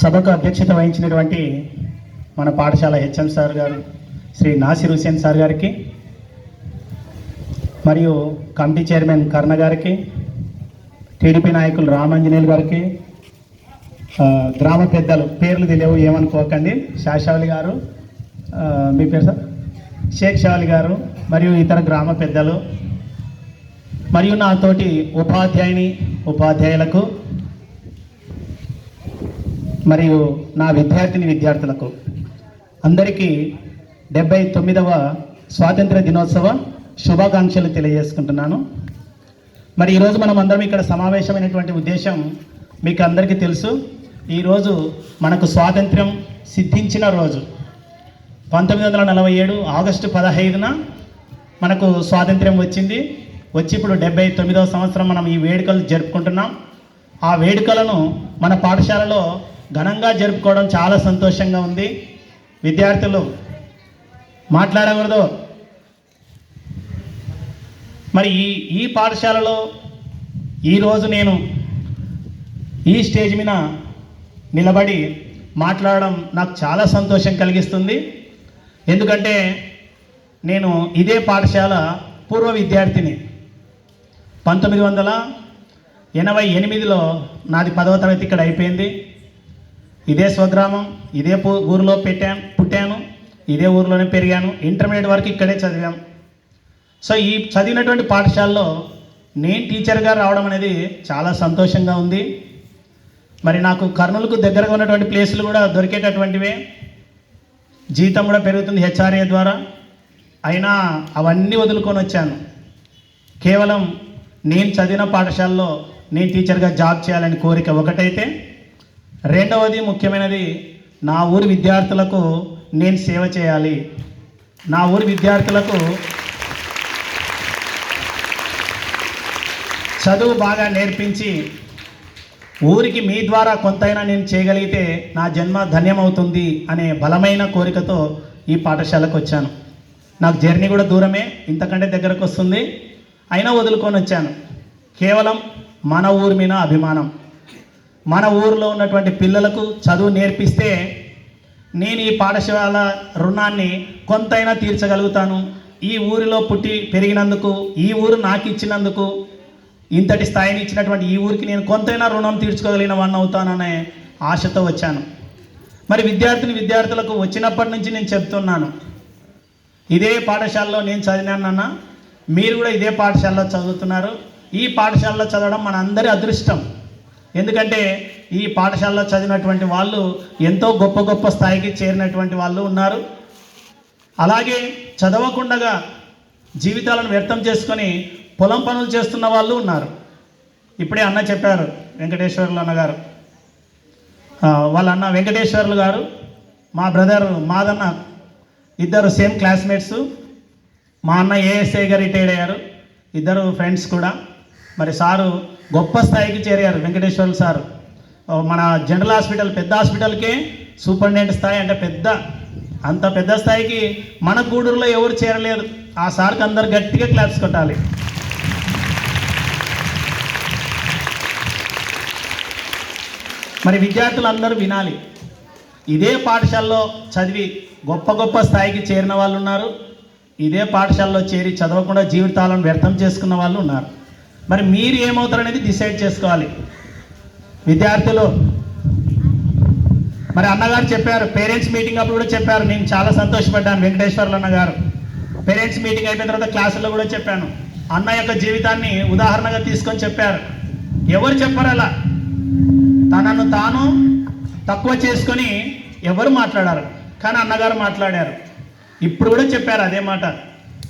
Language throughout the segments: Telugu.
సభకు అధ్యక్షత వహించినటువంటి మన పాఠశాల హెచ్ఎం సార్ గారు శ్రీ నాసిర్ హుసేన్ సార్ గారికి మరియు కమిటీ చైర్మన్ కర్ణ గారికి టీడీపీ నాయకులు రామాంజనేయులు గారికి గ్రామ పెద్దలు పేర్లు తెలియవు ఏమనుకోకండి. శాషావలి గారు మీ పేరు సార్? షేక్ షావలి గారు మరియు ఇతర గ్రామ పెద్దలు మరియు నాతోటి ఉపాధ్యాయుని ఉపాధ్యాయులకు మరియు నా విద్యార్థిని విద్యార్థులకు అందరికీ డెబ్బై తొమ్మిదవ స్వాతంత్ర దినోత్సవ శుభాకాంక్షలు తెలియజేసుకుంటున్నాను. మరి ఈరోజు మనం అందరం ఇక్కడ సమావేశమైనటువంటి ఉద్దేశం మీకు అందరికీ తెలుసు. ఈరోజు మనకు స్వాతంత్ర్యం సిద్ధించిన రోజు. పంతొమ్మిది వందల నలభై ఏడు ఆగస్టు పదహైదున మనకు స్వాతంత్ర్యం వచ్చింది. వచ్చి ఇప్పుడు డెబ్బై తొమ్మిదవ సంవత్సరం మనం ఈ వేడుకలు జరుపుకుంటున్నాం. ఆ వేడుకలను మన పాఠశాలలో ఘనంగా జరుపుకోవడం చాలా సంతోషంగా ఉంది. విద్యార్థులు మాట్లాడకూడదు. మరి ఈ ఈ పాఠశాలలో ఈరోజు నేను ఈ స్టేజ్ మీద నిలబడి మాట్లాడడం నాకు చాలా సంతోషం కలిగిస్తుంది. ఎందుకంటే నేను ఇదే పాఠశాల పూర్వ విద్యార్థిని. పంతొమ్మిది వందల ఎనభై ఎనిమిదిలో నాది పదవ తరగతి ఇక్కడ అయిపోయింది. ఇదే స్వగ్రామం ఇదే ఊరిలో పెట్టాను పుట్టాను ఇదే ఊరిలోనే పెరిగాను ఇంటర్మీడియట్ వరకు ఇక్కడే చదివాం. సో ఈ చదివినటువంటి పాఠశాలలో నేను టీచర్గా రావడం అనేది చాలా సంతోషంగా ఉంది. మరి నాకు కర్నూలుకు దగ్గరగా ఉన్నటువంటి ప్లేసులు కూడా దొరికేటటువంటివే. జీతం కూడా పెరుగుతుంది హెచ్ఆర్ఏ ద్వారా. అయినా అవన్నీ వదులుకొని వచ్చాను. కేవలం నేను చదివిన పాఠశాలలో నేను టీచర్గా జాబ్ చేయాలని కోరిక ఒకటైతే రెండవది ముఖ్యమైనది నా ఊరి విద్యార్థులకు నేను సేవ చేయాలి. నా ఊరి విద్యార్థులకు చదువు బాగా నేర్పించి ఊరికి మీ ద్వారా కొంతైనా నేను చేయగలిగితే నా జన్మ ధన్యమవుతుంది అనే బలమైన కోరికతో ఈ పాఠశాలకు వచ్చాను. నాకు జర్నీ కూడా దూరమే ఇంతకంటే దగ్గరకు వస్తుంది. అయినా వదులుకొని వచ్చాను. కేవలం మన ఊరి మీద అభిమానం. మన ఊరిలో ఉన్నటువంటి పిల్లలకు చదువు నేర్పిస్తే నేను ఈ పాఠశాల రుణాన్ని కొంతైనా తీర్చగలుగుతాను. ఈ ఊరిలో పుట్టి పెరిగినందుకు ఈ ఊరు నాకు ఇచ్చినందుకు ఇంతటి స్థాయిని ఇచ్చినటువంటి ఈ ఊరికి నేను కొంతైనా రుణం తీర్చుకోగలిగిన వాడిని అవుతాననే ఆశతో వచ్చాను. మరి విద్యార్థిని విద్యార్థులకు వచ్చినప్పటి నుంచి నేను చెప్తున్నాను ఇదే పాఠశాలలో నేను చదివానన్న మీరు కూడా ఇదే పాఠశాలలో చదువుతున్నారు. ఈ పాఠశాలలో చదవడం మన అందరి అదృష్టం. ఎందుకంటే ఈ పాఠశాలలో చదివినటువంటి వాళ్ళు ఎంతో గొప్ప గొప్ప స్థాయికి చేరినటువంటి వాళ్ళు ఉన్నారు. అలాగే చదవకుండగా జీవితాలను వ్యర్థం చేసుకొని పొలం పనులు చేస్తున్న వాళ్ళు ఉన్నారు. ఇప్పుడే అన్న చెప్పారు వెంకటేశ్వర్లు అన్న గారు వాళ్ళ అన్న వెంకటేశ్వర్లు గారు మా బ్రదర్ మాదన్న ఇద్దరు సేమ్ క్లాస్మేట్స్ మా అన్న ఏఎస్ఐ గారు రిటైర్డ్ అయ్యారు. ఇద్దరు ఫ్రెండ్స్ కూడా. మరి సారు గొప్ప స్థాయికి చేరారు వెంకటేశ్వర్లు సారు. మన జనరల్ హాస్పిటల్ పెద్ద హాస్పిటల్కే సూపరింటెండెంట్ స్థాయి అంటే పెద్ద. అంత పెద్ద స్థాయికి మన గూడూరులో ఎవరు చేరలేదు ఆ సార్కి అందరు గట్టిగా క్లాప్స్ కొట్టాలి. మరి విద్యార్థులు అందరూ వినాలి. ఇదే పాఠశాలలో చదివి గొప్ప గొప్ప స్థాయికి చేరిన వాళ్ళు ఉన్నారు ఇదే పాఠశాలలో చేరి చదవకుండా జీవితాలను వ్యర్థం చేసుకున్న వాళ్ళు ఉన్నారు. మరి మీరు ఏమవుతారనేది డిసైడ్ చేసుకోవాలి. విద్యార్థులు. మరి అన్నగారు చెప్పారు పేరెంట్స్ మీటింగ్ అప్పుడు కూడా చెప్పారు నేను చాలా సంతోషపడ్డాను వెంకటేశ్వర్లు అన్నగారు. పేరెంట్స్ మీటింగ్ అయిపోయిన తర్వాత క్లాసుల్లో కూడా చెప్పాను. అన్న యొక్క జీవితాన్ని ఉదాహరణగా తీసుకొని చెప్పారు. ఎవరు చెప్పారు అలా. తనను తాను తక్కువ చేసుకొని ఎవరు మాట్లాడారు? కానీ అన్నగారు మాట్లాడారు. ఇప్పుడు కూడా చెప్పారు అదే మాట.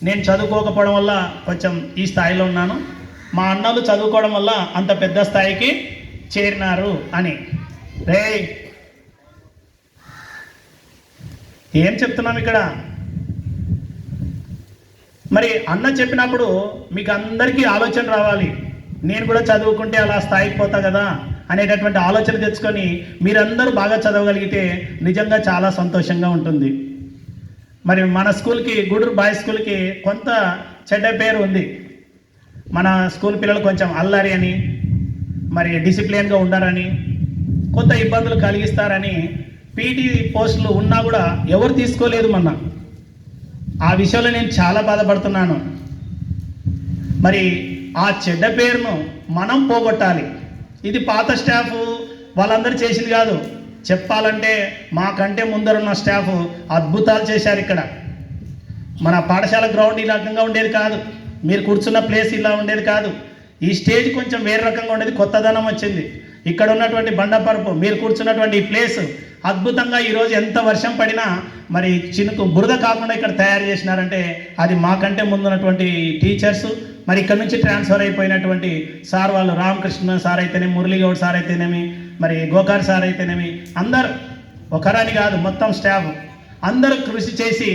నేను చదువుకోకపోవడం వల్ల కొంచెం ఈ స్థాయిలో ఉన్నాను. మా అన్నలు చదువుకోవడం వల్ల అంత పెద్ద స్థాయికి చేరినారు అని. రే ఏం చెప్తున్నాం ఇక్కడ? మరి అన్న చెప్పినప్పుడు మీకు అందరికీ ఆలోచన రావాలి. నేను కూడా చదువుకుంటే అలా స్థాయికి పోతా కదా అనేటటువంటి ఆలోచన తెచ్చుకొని మీరందరూ బాగా చదవగలిగితే నిజంగా చాలా సంతోషంగా ఉంటుంది. మరి మన స్కూల్కి గూడూరు బాయ్స్ స్కూల్కి కొంత చెడ్డ పేరు ఉంది. మన స్కూల్ పిల్లలు కొంచెం అల్లరి అని మరి డిసిప్లిన్గా ఉండారని కొంత ఇబ్బందులు కలిగిస్తారని పీటీ పోస్టులు ఉన్నా కూడా ఎవరు తీసుకోలేదు మొన్న. ఆ విషయంలో నేను చాలా బాధపడుతున్నాను. మరి ఆ చెడ్డ పేరును మనం పోగొట్టాలి. ఇది పాత స్టాఫ్ వాళ్ళందరూ చేసింది కాదు. చెప్పాలంటే మాకంటే ముందరున్న స్టాఫ్ అద్భుతాలు చేశారు ఇక్కడ. మన పాఠశాల గ్రౌండ్ ఈ రకంగా ఉండేది కాదు. మీరు కూర్చున్న ప్లేస్ ఇలా ఉండేది కాదు. ఈ స్టేజ్ కొంచెం వేరే రకంగా ఉండేది కొత్తదనం వచ్చింది. ఇక్కడ ఉన్నటువంటి బండపరపు మీరు కూర్చున్నటువంటి ఈ ప్లేస్ అద్భుతంగా ఈరోజు ఎంత వర్షం పడినా మరి చినుకు బురద కాకుండా ఇక్కడ తయారు చేసినారంటే అది మాకంటే ముందున్నటువంటి టీచర్స్ మరి ఇక్కడ నుంచి ట్రాన్స్ఫర్ అయిపోయినటువంటి సార్ వాళ్ళు రామకృష్ణ సార్ అయితేనేమి మురళీగౌడ్ సార్ అయితేనేమి మరి గోకార్ సార్ అయితేనేమి అందరు ఒకరని కాదు మొత్తం స్టాఫ్ అందరూ కృషి చేసి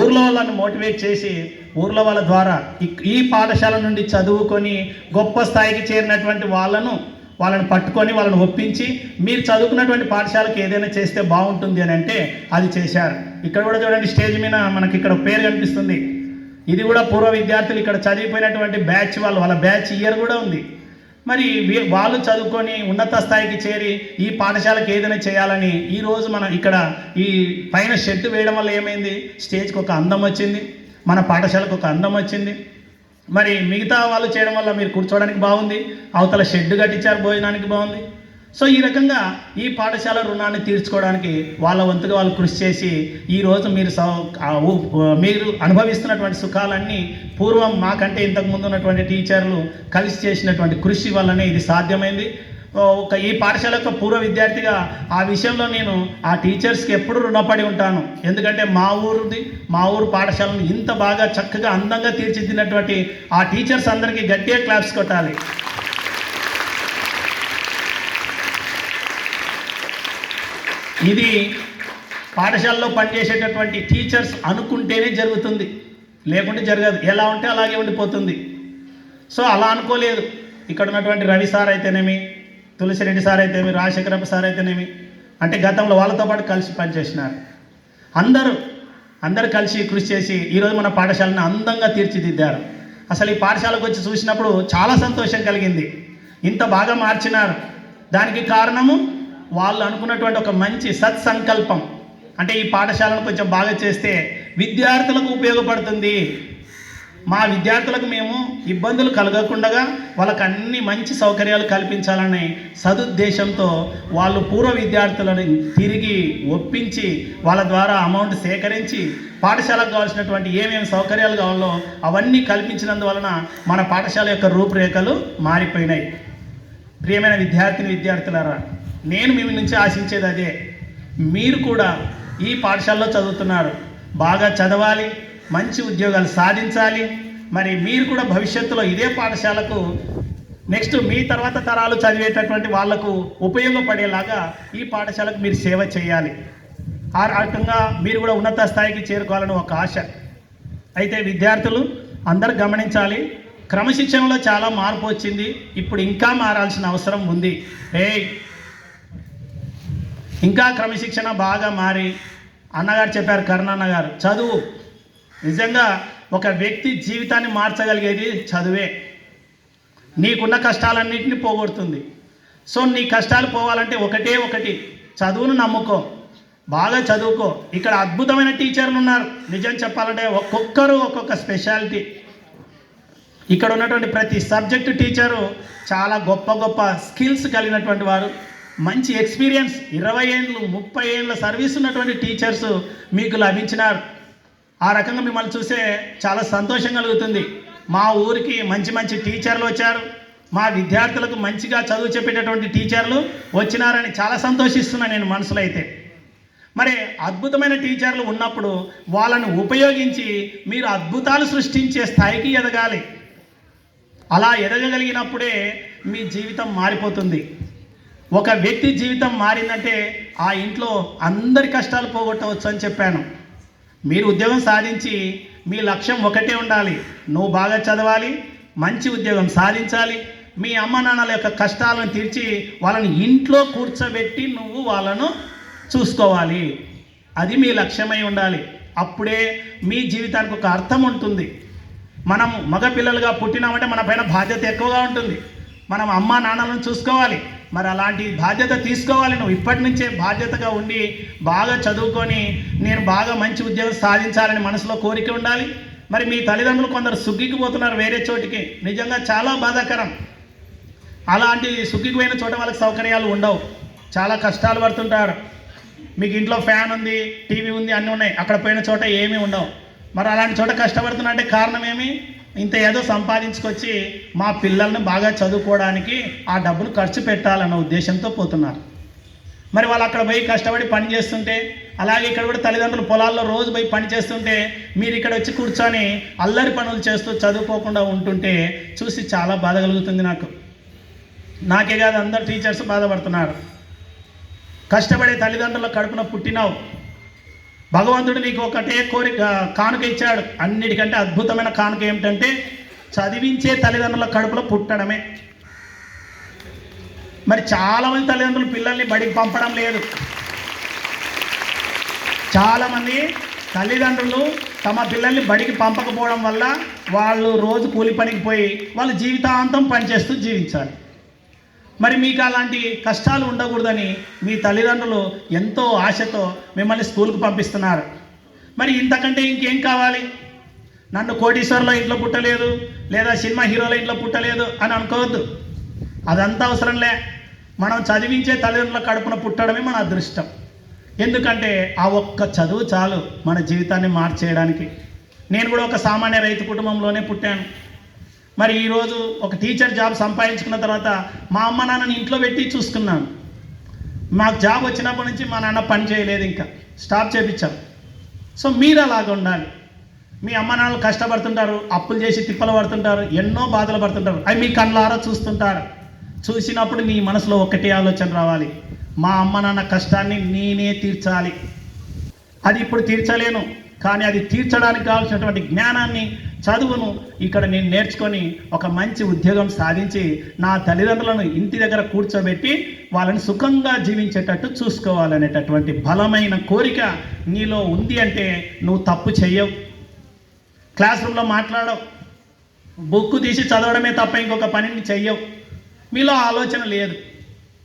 ఊర్లో వాళ్ళని మోటివేట్ చేసి ఊర్లో వాళ్ళ ద్వారా ఈ- పాఠశాల నుండి చదువుకొని గొప్ప స్థాయికి చేరినటువంటి వాళ్ళను వాళ్ళని పట్టుకొని వాళ్ళని ఒప్పించి మీరు చదువుకున్నటువంటి పాఠశాలకు ఏదైనా చేస్తే బాగుంటుంది అని అంటే అది చేశారు. ఇక్కడ కూడా చూడండి స్టేజ్ మీద మనకి ఇక్కడ పేరు కనిపిస్తుంది. ఇది కూడా పూర్వ విద్యార్థులు ఇక్కడ చదివిపోయినటువంటి బ్యాచ్ వాళ్ళు వాళ్ళ బ్యాచ్ ఇయర్ కూడా ఉంది. మరి వాళ్ళు చదువుకొని ఉన్నత స్థాయికి చేరి ఈ పాఠశాలకు ఏదైనా చేయాలని ఈరోజు మనం ఇక్కడ ఈ పైన షెడ్ వేయడం వల్ల ఏమైంది? స్టేజ్కి ఒక అందం వచ్చింది. మన పాఠశాలకు ఒక అందం వచ్చింది. మరి మిగతా వాళ్ళు చేయడం వల్ల మీరు కూర్చోవడానికి బాగుంది. అవతల షెడ్ కట్టించారు భోజనానికి బాగుంది. సో ఈ రకంగా ఈ పాఠశాల రుణాన్ని తీర్చుకోవడానికి వాళ్ళ వంతుగా వాళ్ళు కృషి చేసి ఈరోజు మీరు సౌ- మీరు అనుభవిస్తున్నటువంటి సుఖాలన్నీ పూర్వం మాకంటే ఇంతకుముందు ఉన్నటువంటి టీచర్లు కలిసి చేసినటువంటి కృషి వల్లనే ఇది సాధ్యమైంది. ఒక ఈ పాఠశాల యొక్క పూర్వ విద్యార్థిగా ఆ విషయంలో నేను ఆ టీచర్స్కి ఎప్పుడు రుణపడి ఉంటాను. ఎందుకంటే మా ఊరిది మా ఊరు పాఠశాలను ఇంత బాగా చక్కగా అందంగా తీర్చిదిద్దినటువంటి ఆ టీచర్స్ అందరికీ గట్టిగా క్లాప్స్ కొట్టాలి. ఇది పాఠశాలలో పనిచేసేటటువంటి టీచర్స్ అనుకుంటేనే జరుగుతుంది. లేకుంటే జరగదు. ఎలా ఉంటే అలాగే ఉండిపోతుంది. సో అలా అనుకోలేదు. ఇక్కడ ఉన్నటువంటి రవి సార్ అయితేనేమి తులసిరెడ్డి సార్ అయితేనేమి రాజశేఖరప్ప సార్ అయితేనేమి అంటే గతంలో వాళ్ళతో పాటు కలిసి పనిచేసినారు. అందరూ అందరూ కలిసి కృషి చేసి ఈరోజు మన పాఠశాలను అందంగా తీర్చిదిద్దారు. అసలు ఈ పాఠశాలకు వచ్చి చూసినప్పుడు చాలా సంతోషం కలిగింది. ఇంత బాగా మార్చినారు. దానికి కారణము వాళ్ళు అనుకున్నటువంటి ఒక మంచి సత్సంకల్పం. అంటే ఈ పాఠశాలను కొంచెం బాగా చేస్తే విద్యార్థులకు ఉపయోగపడుతుంది. మా విద్యార్థులకు మేము ఇబ్బందులు కలగకుండా వాళ్ళకి అన్ని మంచి సౌకర్యాలు కల్పించాలనే సదుద్దేశంతో వాళ్ళు పూర్వ విద్యార్థులను తిరిగి ఒప్పించి వాళ్ళ ద్వారా అమౌంట్ సేకరించి పాఠశాలకు కావాల్సినటువంటి ఏమేమి సౌకర్యాలు కావాలో అవన్నీ కల్పించినందువలన మన పాఠశాల యొక్క రూపురేఖలు మారిపోయినాయి. ప్రియమైన విద్యార్థిని విద్యార్థులారా నేను మీ నుంచి ఆశించేది అదే. మీరు కూడా ఈ పాఠశాలలో చదువుతున్నారు. బాగా చదవాలి. మంచి ఉద్యోగాలు సాధించాలి. మరి మీరు కూడా భవిష్యత్తులో ఇదే పాఠశాలకు నెక్స్ట్ మీ తర్వాత తరాలు చదివేటటువంటి వాళ్ళకు ఉపయోగపడేలాగా ఈ పాఠశాలకు మీరు సేవ చేయాలి. ఆ రకంగా మీరు కూడా ఉన్నత స్థాయికి చేరుకోవాలని ఒక ఆశ. అయితే విద్యార్థులు అందరూ గమనించాలి క్రమశిక్షణలో చాలా మార్పు వచ్చింది. ఇప్పుడు ఇంకా మారాల్సిన అవసరం ఉంది. ఏయ్! ఇంకా క్రమశిక్షణ బాగా మారి అన్నగారు చెప్పారు కరుణన్న గారు చదువు నిజంగా ఒక వ్యక్తి జీవితాన్ని మార్చగలిగేది చదువే. నీకున్న కష్టాలన్నింటినీ పోగొడుతుంది. సో నీ కష్టాలు పోవాలంటే ఒకటే ఒకటి. చదువును నమ్ముకో. బాగా చదువుకో. ఇక్కడ అద్భుతమైన టీచర్లు ఉన్నారు. నిజం చెప్పాలంటే ఒక్కొక్కరు ఒక్కొక్క స్పెషాలిటీ. ఇక్కడ ఉన్నటువంటి ప్రతి సబ్జెక్టు టీచరు చాలా గొప్ప గొప్ప స్కిల్స్ కలిగినటువంటి వారు. మంచి ఎక్స్పీరియన్స్. ఇరవై ఏళ్ళు ముప్పై ఏళ్ళ సర్వీస్ ఉన్నటువంటి టీచర్స్ మీకు లభించినారు. ఆ రకంగా మిమ్మల్ని చూసే చాలా సంతోషం కలుగుతుంది. మా ఊరికి మంచి మంచి టీచర్లు వచ్చారు. మా విద్యార్థులకు మంచిగా చదువు చెప్పేటటువంటి టీచర్లు వచ్చినారని చాలా సంతోషిస్తున్నాను నేను మనసులో అయితే. మరి అద్భుతమైన టీచర్లు ఉన్నప్పుడు వాళ్ళని ఉపయోగించి మీరు అద్భుతాలు సృష్టించే స్థాయికి ఎదగాలి. అలా ఎదగగలిగినప్పుడే మీ జీవితం మారిపోతుంది. ఒక వ్యక్తి జీవితం మారిందంటే ఆ ఇంట్లో అందరి కష్టాలు పోగొట్టవచ్చు అని చెప్పాను. మీరు ఉద్యోగం సాధించి మీ లక్ష్యం ఒకటే ఉండాలి. నువ్వు బాగా చదవాలి మంచి ఉద్యోగం సాధించాలి. మీ అమ్మ నాన్నల యొక్క కష్టాలను తీర్చి వాళ్ళని ఇంట్లో కూర్చోబెట్టి నువ్వు వాళ్ళను చూసుకోవాలి. అది మీ లక్ష్యమై ఉండాలి. అప్పుడే మీ జీవితానికి ఒక అర్థం ఉంటుంది. మనం మగ పిల్లలుగా పుట్టినామంటే మన పైన బాధ్యత ఎక్కువగా ఉంటుంది. మనం అమ్మ నాన్నలను చూసుకోవాలి. మరి అలాంటి బాధ్యత తీసుకోవాలి. నువ్వు ఇప్పటి నుంచే బాధ్యతగా ఉండి బాగా చదువుకొని నేను బాగా మంచి ఉద్యోగం సాధించాలని మనసులో కోరిక ఉండాలి. మరి మీ తల్లిదండ్రులు కొందరు సుగ్గికి పోతున్నారు వేరే చోటికి. నిజంగా చాలా బాధాకరం. అలాంటి సుగ్గికి పోయిన చోట వాళ్ళకి సౌకర్యాలు ఉండవు. చాలా కష్టాలు పడుతుంటారు. మీకు ఇంట్లో ఫ్యాన్ ఉంది టీవీ ఉంది అన్నీ ఉన్నాయి. అక్కడ పోయిన చోట ఏమీ ఉండవు. మరి అలాంటి చోట కష్టపడుతున్నా అంటే కారణం ఏమి? ఇంత ఏదో సంపాదించుకొచ్చి మా పిల్లల్ని బాగా చదువుకోవడానికి ఆ డబ్బులు ఖర్చు పెట్టాలన్న ఉద్దేశంతో పోతున్నారు. మరి వాళ్ళు అక్కడ పోయి కష్టపడి పని చేస్తుంటే అలాగే ఇక్కడ కూడా తల్లిదండ్రులు పొలాల్లో రోజు పోయి పని చేస్తుంటే మీరు ఇక్కడ వచ్చి కూర్చొని అల్లరి పనులు చేస్తూ చదువుకోకుండా ఉంటుంటే చూసి చాలా బాధ కలుగుతుంది నాకు. నాకే కాదు అందరు టీచర్స్ బాధపడుతున్నారు. కష్టపడే తల్లిదండ్రుల కడుపున పుట్టినావు. భగవంతుడు నీకు ఒకటే కోరిక కానుక ఇచ్చాడు. అన్నిటికంటే అద్భుతమైన కానుక ఏమిటంటే చదివించే తల్లిదండ్రుల కడుపులో పుట్టడమే. మరి చాలామంది తల్లిదండ్రులు పిల్లల్ని బడికి పంపడం లేదు. చాలామంది తల్లిదండ్రులు తమ పిల్లల్ని బడికి పంపకపోవడం వల్ల వాళ్ళు రోజు కూలి పనికి పోయి వాళ్ళు జీవితాంతం పనిచేస్తూ జీవించాలి. మరి మీకు అలాంటి కష్టాలు ఉండకూడదని మీ తల్లిదండ్రులు ఎంతో ఆశతో మిమ్మల్ని స్కూల్కి పంపిస్తున్నారు. మరి ఇంతకంటే ఇంకేం కావాలి? నన్ను కోటీశ్వర్ల ఇంట్లో పుట్టలేదు లేదా సినిమా హీరోల ఇంట్లో పుట్టలేదు అని అనుకోవద్దు. అదంతా అవసరంలే. మనం చదివించే తల్లిదండ్రుల కడుపున పుట్టడమే మన అదృష్టం. ఎందుకంటే ఆ ఒక్క చదువు చాలు మన జీవితాన్ని మార్చేయడానికి. నేను కూడా ఒక సామాన్య రైతు కుటుంబంలోనే పుట్టాను. మరి ఈరోజు ఒక టీచర్ జాబ్ సంపాదించుకున్న తర్వాత మా అమ్మ నాన్నని ఇంట్లో పెట్టి చూసుకున్నాను. మాకు జాబ్ వచ్చినప్పటి నుంచి మా నాన్న పని చేయలేదు ఇంకా. స్టాప్ చేపించాం సో మీరు అలాగ ఉండాలి. మీ అమ్మ నాన్నలు కష్టపడుతుంటారు అప్పులు చేసి తిప్పలు పడుతుంటారు ఎన్నో బాధలు పడుతుంటారు. అవి మీ కళ్ళారా చూస్తుంటారు. చూసినప్పుడు మీ మనసులో ఒకటే ఆలోచన రావాలి. మా అమ్మ నాన్న కష్టాన్ని నేనే తీర్చాలి. అది ఇప్పుడు తీర్చలేను కానీ అది తీర్చడానికి కావాల్సినటువంటి జ్ఞానాన్ని చదువును ఇక్కడ నేను నేర్చుకొని ఒక మంచి ఉద్యోగం సాధించి నా తల్లిదండ్రులను ఇంటి దగ్గర కూర్చోబెట్టి వాళ్ళని సుఖంగా జీవించేటట్టు చూసుకోవాలనేటటువంటి బలమైన కోరిక నీలో ఉంది అంటే నువ్వు తప్పు చెయ్యవు. క్లాస్ రూమ్లో మాట్లాడవు. బుక్ తీసి చదవడమే తప్ప ఇంకొక పనిని చెయ్యవు. మీలో ఆలోచన లేదు.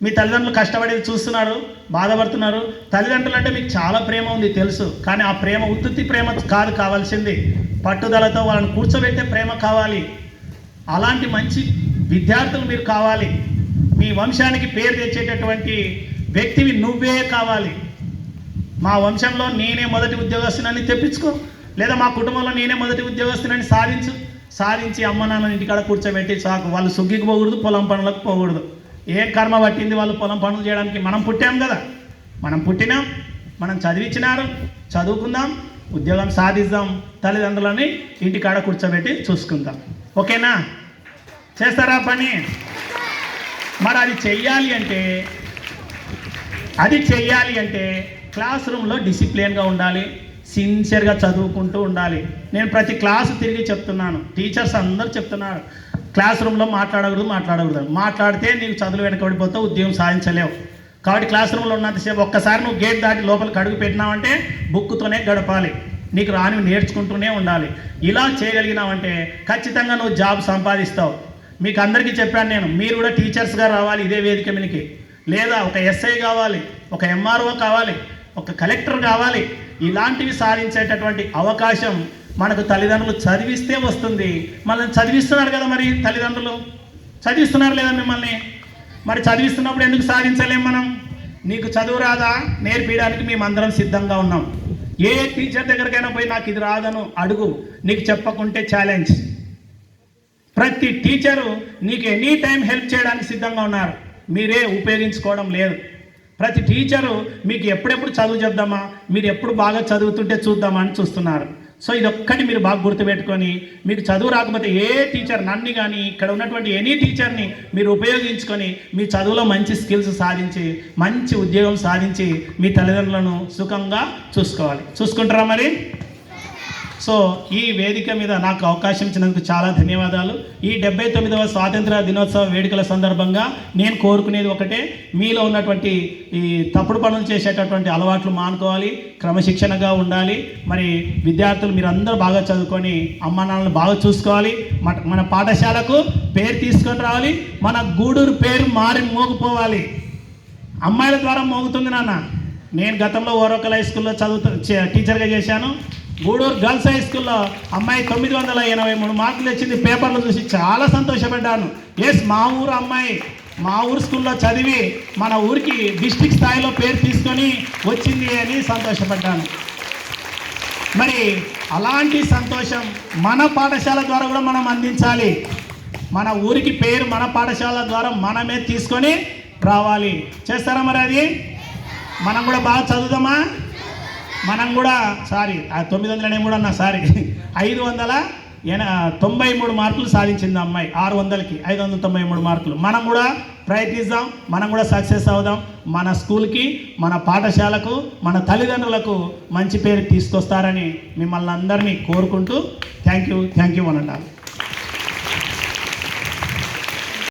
మీ తల్లిదండ్రులు కష్టపడేది చూస్తున్నారు బాధపడుతున్నారు. తల్లిదండ్రులు అంటే మీకు చాలా ప్రేమ ఉంది తెలుసు. కానీ ఆ ప్రేమ ఉత్తుత్తి ప్రేమ కాదు కావాల్సింది. పట్టుదలతో వాళ్ళని కూర్చోబెట్టే ప్రేమ కావాలి. అలాంటి మంచి విద్యార్థులు మీరు కావాలి. మీ వంశానికి పేరు తెచ్చేటటువంటి వ్యక్తివి నువ్వే కావాలి. మా వంశంలో నేనే మొదటి ఉద్యోగస్తునని తెప్పించుకో. లేదా మా కుటుంబంలో నేనే మొదటి ఉద్యోగస్తునని సాధించు. సాధించి అమ్మ నాన్న ఇంటికాడ కూర్చోబెట్టి చాకు. వాళ్ళు సుగ్గికి పోకూడదు పొలం పనులకు పోకూడదు. ఏం కర్మ పట్టింది వాళ్ళు పొలం పనులు చేయడానికి? మనం పుట్టాం కదా. మనం పుట్టినాం. మనం చదివించినారు చదువుకుందాం. ఉద్యోగం సాధిద్దాం తల్లిదండ్రులని ఇంటికాడ కూర్చోబెట్టి చూసుకుందాం. ఓకేనా? చేస్తారా పని? మరి అది చెయ్యాలి అంటే అది చెయ్యాలి అంటే క్లాస్ రూమ్లో డిసిప్లిన్గా ఉండాలి సిన్సియర్గా చదువుకుంటూ ఉండాలి. నేను ప్రతి క్లాసు తిరిగి చెప్తున్నాను. టీచర్స్ అందరూ చెప్తున్నారు క్లాస్ రూమ్లో మాట్లాడకూడదు మాట్లాడకూడదు మాట్లాడితే నీకు చదువు వెనకబడిపోతావు ఉద్యోగం సాధించలేవు. కాబట్టి క్లాస్ రూమ్లో ఉన్నంతసేపు ఒక్కసారి నువ్వు గేట్ దాటి లోపలికి అడుగు పెట్టినావంటే బుక్తోనే గడపాలి. నీకు రాని నేర్చుకుంటూనే ఉండాలి. ఇలా చేయగలిగినావంటే ఖచ్చితంగా నువ్వు జాబ్ సంపాదిస్తావు. మీకు అందరికీ చెప్పాను నేను మీరు కూడా టీచర్స్గా రావాలి ఇదే వేదిక మీదకి. లేదా ఒక ఎస్ఐ కావాలి ఒక ఎంఆర్ఓ కావాలి ఒక కలెక్టర్ కావాలి. ఇలాంటివి సాధించేటటువంటి అవకాశం మనకు తల్లిదండ్రులు చదివిస్తే వస్తుంది. మనల్ని చదివిస్తున్నారు కదా మరి తల్లిదండ్రులు? చదివిస్తున్నారు లేదా మిమ్మల్ని? మరి చదివిస్తున్నప్పుడు ఎందుకు సాధించలేం మనం? నీకు చదువు రాదా? నేర్పించడానికి మేమందరం సిద్ధంగా ఉన్నాం. ఏ టీచర్ దగ్గరికైనా పోయి నాకు ఇది రాదను అడుగు. నీకు చెప్పకుంటే ఛాలెంజ్ ప్రతి టీచరు నీకు ఎనీ టైం హెల్ప్ చేయడానికి సిద్ధంగా ఉన్నారు. మీరే ఉపయోగించుకోవడం లేదు. ప్రతి టీచరు మీకు ఎప్పుడెప్పుడు చదువు చెప్దామా? మీరు ఎప్పుడు బాగా చదువుతుంటే చూద్దామా అని చూస్తున్నారు. సో ఇదొక్కటి మీరు బాగా గుర్తుపెట్టుకొని మీకు చదువు రాకపోతే ఏ టీచర్ నన్ను కానీ ఇక్కడ ఉన్నటువంటి ఎనీ టీచర్ని మీరు ఉపయోగించుకొని మీ చదువులో మంచి స్కిల్స్ సాధించి మంచి ఉద్యోగం సాధించి మీ తల్లిదండ్రులను సుఖంగా చూసుకోవాలి. చూసుకుంటారా మరి? సో ఈ వేదిక మీద నాకు అవకాశం ఇచ్చినందుకు చాలా ధన్యవాదాలు. ఈ డెబ్బై తొమ్మిదవ స్వాతంత్ర దినోత్సవ వేడుకల సందర్భంగా నేను కోరుకునేది ఒకటే మీలో ఉన్నటువంటి ఈ తప్పుడు పనులు చేసేటటువంటి అలవాట్లు మానుకోవాలి క్రమశిక్షణగా ఉండాలి. మరి విద్యార్థులు మీరందరూ బాగా చదువుకొని అమ్మ నాన్నలు బాగా చూసుకోవాలి. మన మన పాఠశాలకు పేరు తీసుకొని రావాలి. మన గూడూరు పేరు మారి మోగిపోవాలి. అమ్మాయిల ద్వారా మోగుతుంది నాన్న. నేను గతంలో ఓరొకల హై స్కూల్లో చదువుతూ చే- టీచర్గా చేశాను. గూడూరు గర్ల్స్ హై స్కూల్లో అమ్మాయి తొమ్మిది వందల ఎనభై మూడు మార్కులు వచ్చింది పేపర్లు చూసి చాలా సంతోషపడ్డాను. ఎస్ మా ఊరు అమ్మాయి మా ఊరు స్కూల్లో చదివి మన ఊరికి డిస్టిక్ స్థాయిలో పేరు తీసుకొని వచ్చింది అని సంతోషపడ్డాను. మరి అలాంటి సంతోషం మన పాఠశాల ద్వారా కూడా మనం అందించాలి. మన ఊరికి పేరు మన పాఠశాల ద్వారా మనమే తీసుకొని రావాలి. చేస్తారా మరి అది? మనం కూడా బాగా చదువుదామా? మనం కూడా సారీ ఆ తొమ్మిది వందల ఎనభై మూడు అన్న సారీ. ఐదు వందల ఎన తొంభై మూడు మార్కులు సాధించింది అమ్మాయి ఆరు వందలకి. ఐదు వందల తొంభై మూడు మార్కులు. మనం కూడా ప్రయత్నిద్దాం మనం కూడా సక్సెస్ అవుదాం. మన స్కూల్కి మన పాఠశాలకు మన తల్లిదండ్రులకు మంచి పేరు తీసుకొస్తారని మిమ్మల్ని అందరినీ కోరుకుంటూ థ్యాంక్ యూ థ్యాంక్ యూ అనంటాను.